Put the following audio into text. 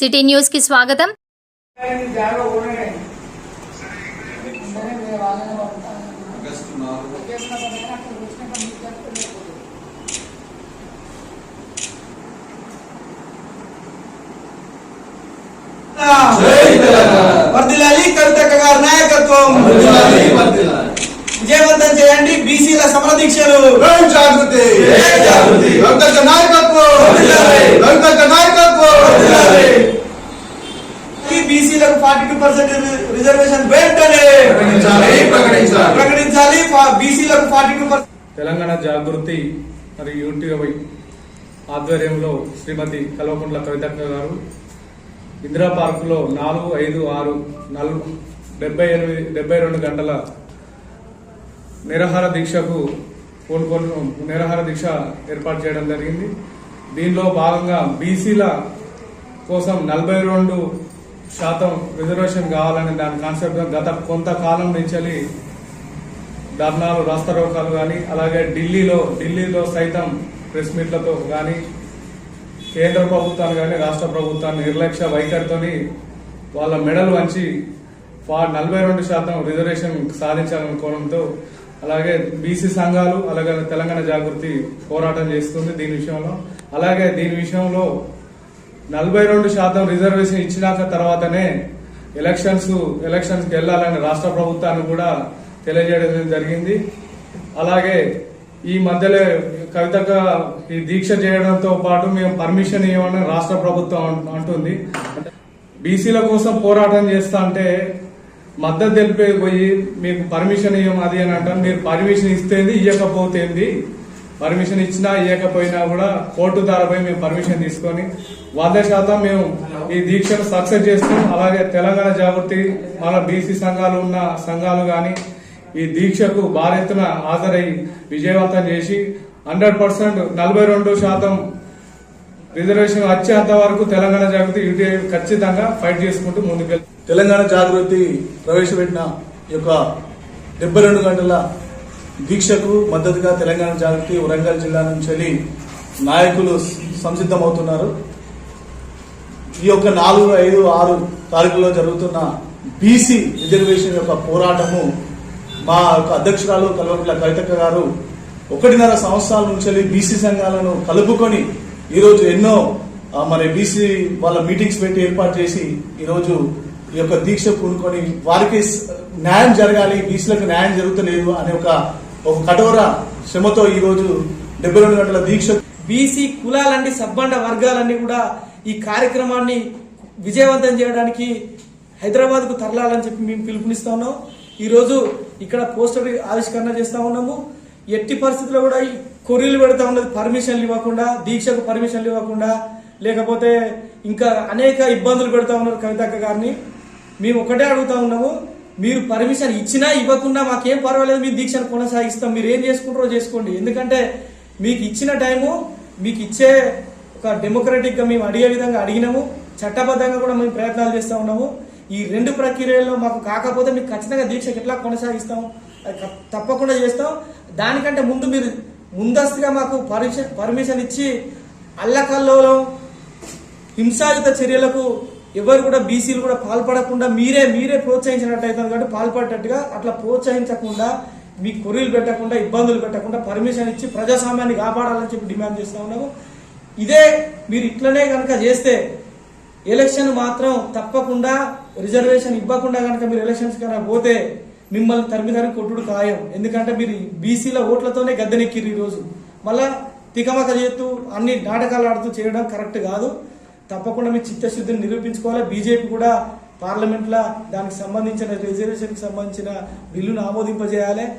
City న్యూస్కి స్వాగతం. వర్దిలాలి కవితక్క గారి నాయకత్వం. విజయవంతం చేయండి బీసీల సమర దీక్షలు జై జాగృతి జై జాగృతి. కవితక్క నాయకత్వం వర్ధిల్లాలి. కవితక్క నాయకత్వం వర్ధిల్లాలి. రిజర్వేషన్ వెంటనే ప్రకటించాలి, బీసీలకు forty two percent. Telangana Jagruthi మరియు యూటీవై ఆధ్వర్యంలో శ్రీమతి కల్వకుంట్ల కవితక్క గారు ఇందిరా పార్కులో నాలుగు ఐదు ఆరు నలు డెబ్బై ఎనిమిది డెబ్బై రెండు గంటల నిరాహార దీక్షకు పూనుకొని నిరాహార దీక్ష ఏర్పాటు చేయడం జరిగింది. దీనిలో భాగంగా బీసీల కోసం నలభై రెండు శాతం రిజర్వేషన్ కావాలనే దాని కాన్సెప్ట్ గత కొంతకాలం నుంచి ధర్నాలు రాస్తారోకాలు కానీ అలాగే ఢిల్లీలో ఢిల్లీలో సైతం ప్రెస్ మీట్లతో కానీ కేంద్ర ప్రభుత్వాన్ని కానీ రాష్ట్ర ప్రభుత్వాన్ని నిర్లక్ష్య వైఖరితోని వాళ్ళ మెడలు వంచి ఫా నలభై రెండు శాతం రిజర్వేషన్ సాధించాలనుకోవడంతో అలాగే బీసీ సంఘాలు అలాగే తెలంగాణ జాగృతి పోరాటం చేస్తుంది దీని విషయంలో. అలాగే దీని విషయంలో నలభై రెండు శాతం రిజర్వేషన్ ఇచ్చినాక తర్వాతనే ఎలక్షన్స్ ఎలక్షన్స్ వెళ్ళాలని వెళ్ళాలని రాష్ట్ర ప్రభుత్వాన్ని కూడా తెలియజేయడం జరిగింది. అలాగే ఈ మధ్యలో కవితగా ఈ దీక్ష చేయడంతో పాటు మేము పర్మిషన్ ఇవ్వమని రాష్ట్ర ప్రభుత్వం అంటుంది. బీసీల కోసం పోరాటం చేస్తా అంటే మద్దతు తెలిపే పోయి మీకు పర్మిషన్ ఇవ్వం అది అని అంటారు. మీరు పర్మిషన్ ఇస్తేంది ఇవ్వకపోతేంది పర్మిషన్ ఇచ్చినా ఇవ్వకపోయినా కూడా కోర్టు ద్వారా పోయి మేము పర్మిషన్ తీసుకొని వంద శాతం మేము ఈ దీక్షను సక్సెస్ చేస్తాం అలాగే తెలంగాణ జాగృతి మన బీసీ సంఘాలు ఉన్న సంఘాలు కానీ ఈ దీక్షకు భారీ ఎత్తున హాజరై విజయవంతం చేసి హండ్రెడ్ పర్సెంట్ నలభై రెండు శాతం రిజర్వేషన్ వచ్చేంత వరకు తెలంగాణ జాగృతి యూటీఐ ఖచ్చితంగా ఫైట్ చేసుకుంటూ ముందుకెళ్తాం తెలంగాణ జాగృతి ప్రవేశపెట్టిన ఈ యొక్క డెబ్బై రెండు గంటల దీక్షకు మద్దతుగా తెలంగాణ జాగృతి వరంగల్ జిల్లా నుంచి వెళ్ళి నాయకులు సంసిద్ధమవుతున్నారు. ఈ యొక్క నాలుగు ఐదు ఆరు తారీఖులో జరుగుతున్న బీసీ రిజర్వేషన్ యొక్క పోరాటము మా యొక్క అధ్యక్షురాలు కల్వకుంట్ల కవితక్క గారు ఒకటిన్నర సంవత్సరాల నుంచి వెళ్ళి బీసీ సంఘాలను కలుపుకొని ఈరోజు ఎన్నో మరి బీసీ వాళ్ళ మీటింగ్స్ పెట్టి ఏర్పాటు చేసి ఈరోజు ఈ యొక్క దీక్ష పూనుకొని వారికి న్యాయం జరగాలి బీసీలకు న్యాయం జరుగుతలేదు అనే ఒక ఒక కఠోర శ్రమతో ఈ రోజు డెబ్బై రెండు గంటల దీక్ష బీసీ కులాలన్నీ సబ్బండ వర్గాలన్నీ కూడా ఈ కార్యక్రమాన్ని విజయవంతం చేయడానికి హైదరాబాద్కు తరలాలని చెప్పి మేము పిలుపునిస్తా ఉన్నాం. ఈరోజు ఇక్కడ పోస్టర్ ఆవిష్కరణ చేస్తా ఉన్నాము. ఎట్టి పరిస్థితుల్లో కూడా ఈ కొర్రీలు పెడతా ఉన్నది పర్మిషన్లు ఇవ్వకుండా దీక్షకు పర్మిషన్లు ఇవ్వకుండా లేకపోతే ఇంకా అనేక ఇబ్బందులు పెడతా ఉన్నారు కవితక్క గారిని. మేము ఒకటే అడుగుతా ఉన్నాము మీరు పర్మిషన్ ఇచ్చినా ఇవ్వకుండా మాకేం పర్వాలేదు మీ దీక్షను కొనసాగిస్తాం. మీరు ఏం చేసుకుంటారో చేసుకోండి. ఎందుకంటే మీకు ఇచ్చిన టైము మీకు ఇచ్చే ఒక డెమోక్రటిక్గా మేము అడిగే విధంగా అడిగినాము. చట్టబద్ధంగా కూడా మేము ప్రయత్నాలు చేస్తూ ఉన్నాము. ఈ రెండు ప్రక్రియల్లో మాకు కాకపోతే మీకు ఖచ్చితంగా దీక్షకు ఎట్లా కొనసాగిస్తాం అది తప్పకుండా చేస్తాం. దానికంటే ముందు మీరు ముందస్తుగా మాకు పర్మిషన్ పర్మిషన్ ఇచ్చి అల్లకల్లోలం హింసాయుత చర్యలకు ఎవరు కూడా బీసీలు కూడా పాల్పడకుండా మీరే మీరే ప్రోత్సహించినట్టు అవుతుంది కాబట్టి పాల్పడేటట్టుగా అట్లా ప్రోత్సహించకుండా మీ కొర్రీలు పెట్టకుండా ఇబ్బందులు పెట్టకుండా పర్మిషన్ ఇచ్చి ప్రజాస్వామ్యాన్ని కాపాడాలని చెప్పి డిమాండ్ చేస్తూ ఉన్నాము. ఇదే మీరు ఇట్లనే కనుక చేస్తే ఎలక్షన్ మాత్రం తప్పకుండా రిజర్వేషన్ ఇవ్వకుండా కనుక మీరు ఎలక్షన్స్ కనుక పోతే మిమ్మల్ని తరిమి తరిమి కొట్టుడు ఖాయం. ఎందుకంటే మీరు బీసీల ఓట్లతోనే గద్దెనెక్కిర్రు ఈ రోజు మళ్ళా తికమక చేస్తూ అన్ని నాటకాలు ఆడుతూ చేయడం కరెక్ట్ కాదు. తప్పకుండా మీ చిత్తశుద్ధిని నిరూపించుకోవాలి. బీజేపీ కూడా పార్లమెంట్లో దానికి సంబంధించిన రిజర్వేషన్కి సంబంధించిన బిల్లును ఆమోదింపజేయాలి.